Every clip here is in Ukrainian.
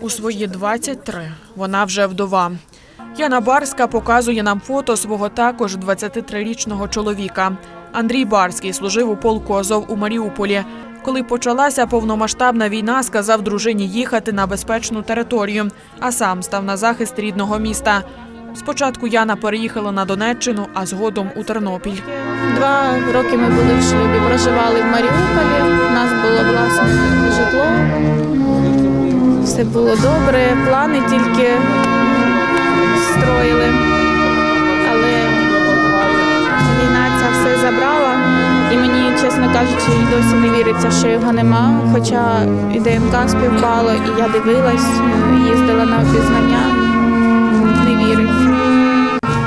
У свої 23 вона вже вдова. Яна Барська показує нам фото свого також 23-річного чоловіка. Андрій Барський служив у полку Азов у Маріуполі. Коли почалася повномасштабна війна, сказав дружині їхати на безпечну територію, а сам став на захист рідного міста. Спочатку Яна переїхала на Донеччину, а згодом у Тернопіль. Два роки ми були в шлюбі, проживали в Маріуполі. У нас було власне. Все було добре, плани тільки строїли. Але війна ця все забрала. І мені, чесно кажучи, досі не віриться, що його нема. Хоча і ДНК співпало, і я дивилась, їздила на опізнання. Не віриться.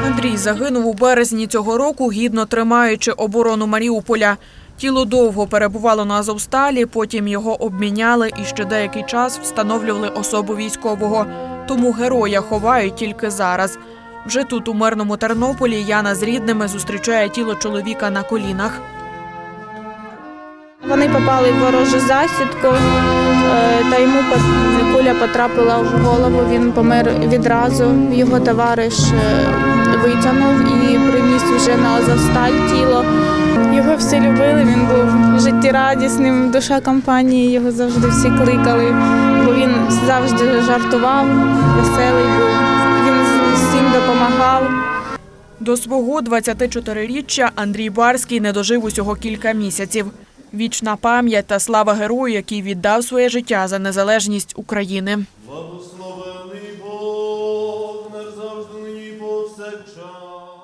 Андрій загинув у березні цього року, гідно тримаючи оборону Маріуполя. Тіло довго перебувало на Азовсталі, потім його обміняли і ще деякий час встановлювали особу військового. Тому героя ховають тільки зараз. Вже тут, у мирному Тернополі, Яна з рідними зустрічає тіло чоловіка на колінах. Вони попали в ворожу засідку, е, та йому куля потрапила в голову. Він помер відразу. Його товариш е, витягнув і приніс вже на Азовсталь тіло всі любили. Він був життєрадісним, душа компанії. Його завжди всі кликали, бо він завжди жартував, веселий був. Він всім допомагав. До свого 24-річчя Андрій Барський не дожив усього кілька місяців. Вічна пам'ять та слава герою, який віддав своє життя за незалежність України. Благословений Бог, назавжди повсякчас.